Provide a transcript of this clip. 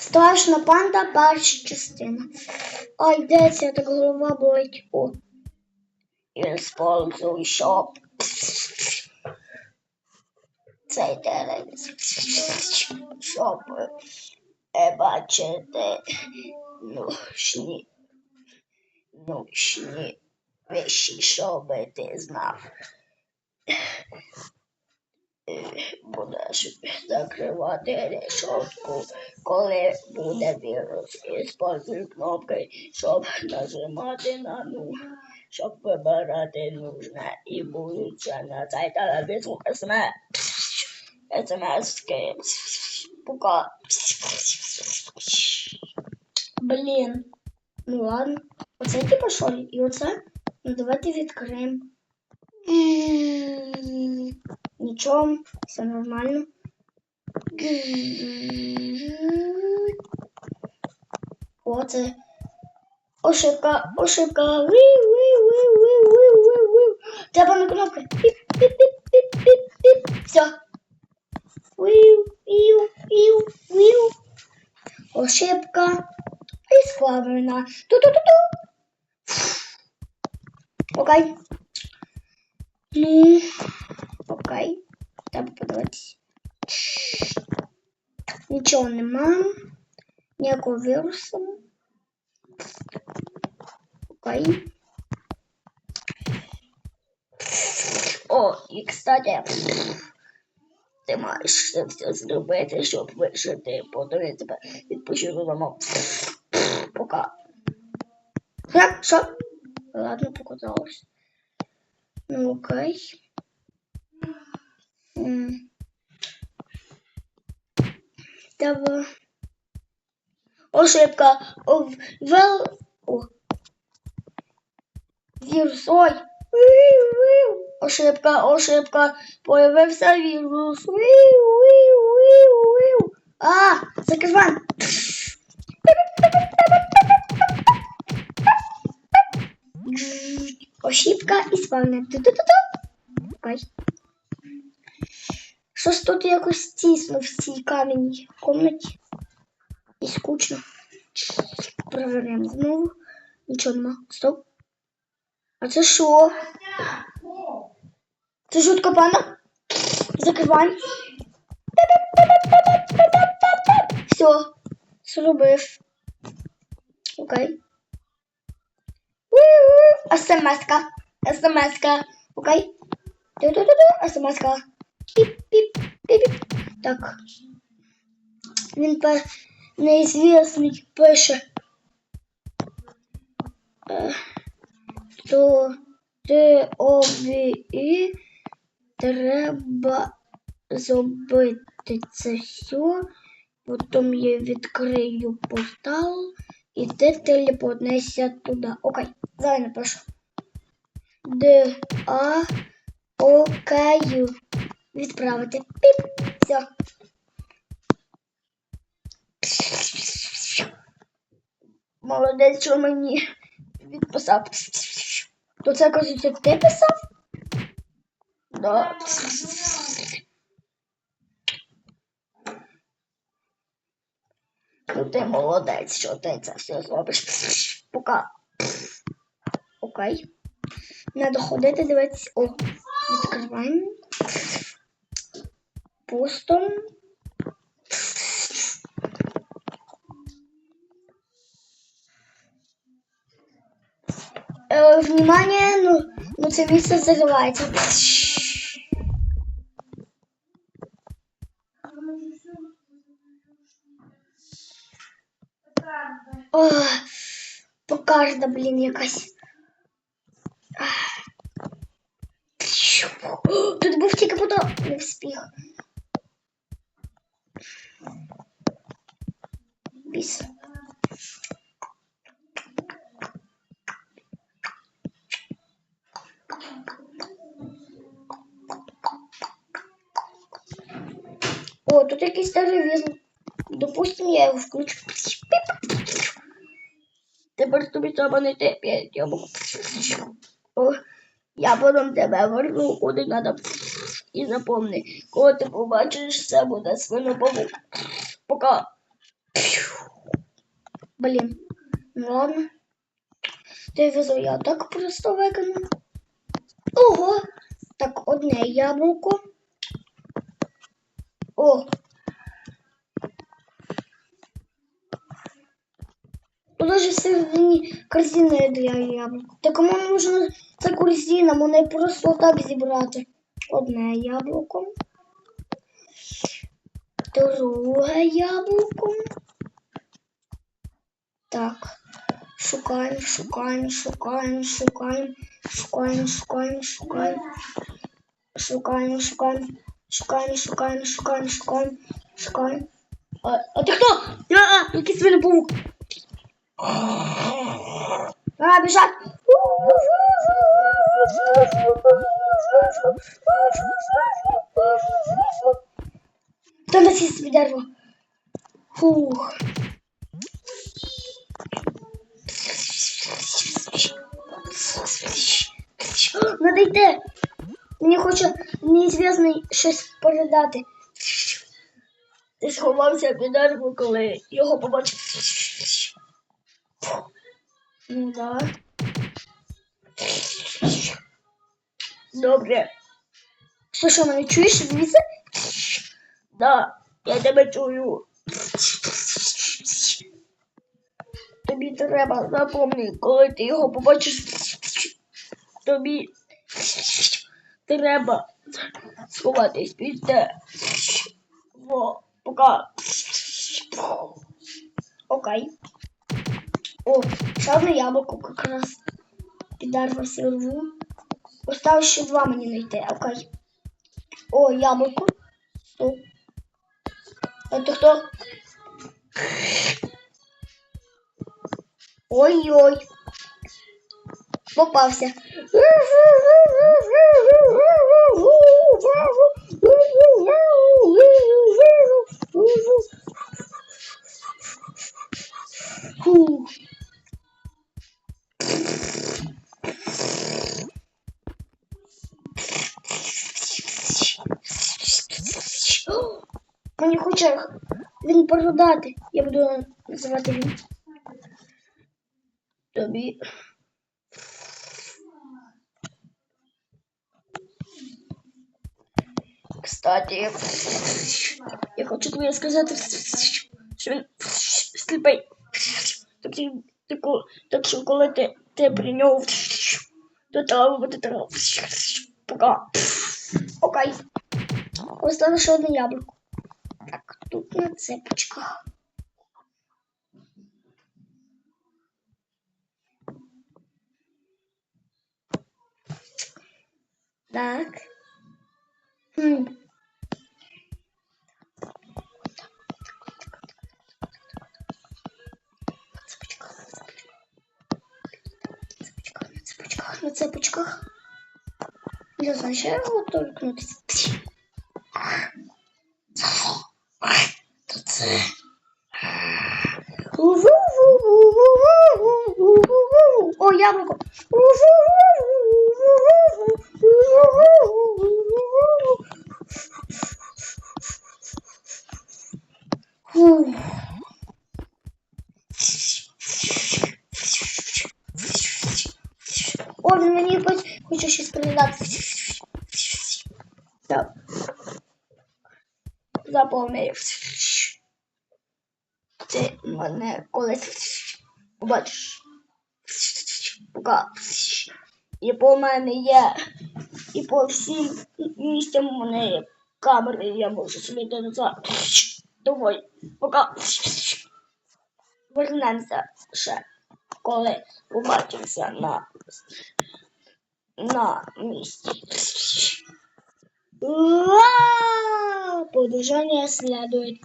Страшна панда, перша частина. Ай, де ця так голова болить? О. Используй шоп. Цей терен. Щоб е, бачити нушні, нушні вещі, щоб ти знав. Будеш закривати решетку, коли буде вірус. Іспользуй кнопки, щоб нажимати на ну, щоб вибирати нужне і будучи на цей телевізор СМС. СМС-ки. Пока. Блін. Ну ладно. Оце типа що? І оце? Ну давайте відкриємо. Нічого, все нормально. Оце. Ошибка, ошибка. Треба на кнопки. Все. Ошибка. Исправлена. Ту-ту-ту-ту. Окей. Ну, окей. Треба подивитися. Нічого нема. Ніякого вірусу. Окей. О, і кстати, ти маєш це все зробити, щоб вижити. Потім я тебе додому. Пока. Ха, що? Ладно, показалось. Ну, окей. Давай. Ошибка. Вел... О. Вірус. Ой. Виу, виу. Ошибка, ошибка. Появився вірус. А, закривай. Ошибка ісправлена. Ту-ту-ту-ту. Щось тут якось тісно в цій кам'яній комнаті. І скучно. Проверяємо знову. Нічого нема. Стоп. А це що? Це жутка пана. Закриваємо. Все. Зробив. Окей. СМС-ка. СМС-ка. Окей. СМС-ка. Піп-піп-піп. Так. Він пе... неізвісний пише. То ти обі треба зробити це все. Потім я відкрию портал і ти телепортнешся туди. Окей, зараз напишу. Д А Окей. Відправити. Піп. Все. Молодець, що мені відписав. То це, кажуть, ти писав? Да. Ну ти молодець, що ти це все зробиш. Пока. Окей. Надо ходити, дивитися. О, відкриваємо. Пусто. Е, внимание, ну, ну це місце закривається. О, покажда, блін, якась. Ах. О, Тут був тільки потом не встиг. Біс. О, тут якийсь телевізор. Допустим, я його включу. Тепер тобі треба не те п'ять. О, я потім тебе верну, куди треба. І запомни, коли ти побачиш, це буде свинопомук. Пока. Блін. Ну ладно. Везу я так просто викину. Ого! Так, одне яблуко. О! Даже всередині корзина для яблук. Так кому нужна ця корзина? Мене просто так зібрати. Одне яблуко. Друге яблуко. Так. Шукаємо, шукаємо, шукаємо, шукаємо, шукаємо, шукаємо, шукаємо. Шукаємо, шукаємо, шукаємо, шукаємо, шукаємо, шукаємо, шукаємо. А, а ти хто? Я, якийсь мене паук. А, біжать. Хто на сісти дерево? Фух. Надо йти. Мені хоче неізвісний щось передати. Ти сховався під дерево, коли його побачив. Ну да. Добре. Що, що, мене чуєш звідси? Да, я тебе чую. Тобі треба запомни, коли ти його побачиш. Тобі треба сховатись. Во, пока. Окей. О, ще одне яблуко якраз підарвався рву. Осталось ще два мені знайти, окей. О, яблуко. О. А ти хто? Ой-ой. Попався. Мені хоче він продати. Я буду називати він. Тобі. Кстати, я хочу тобі сказати, що він сліпий. Так, що- так що коли ти, ти при ньому, то треба буде треба. Пока. Окей. Осталось ще одне яблуко. На цепочках. Так. Хм. Цепочках, на цепочках, на цепочках. Я знаю, що я готові кнутися. То це О, яблуко. О, він мені хоч хоче щось передати. Так. Запомнив. Ти мене колись побачиш. Пока. І по мене є. І по всім місцям у мене є камери, я можу світи назад. Давай, пока. Вернемося ще, коли побачимося на, на місці. Продолжение следует.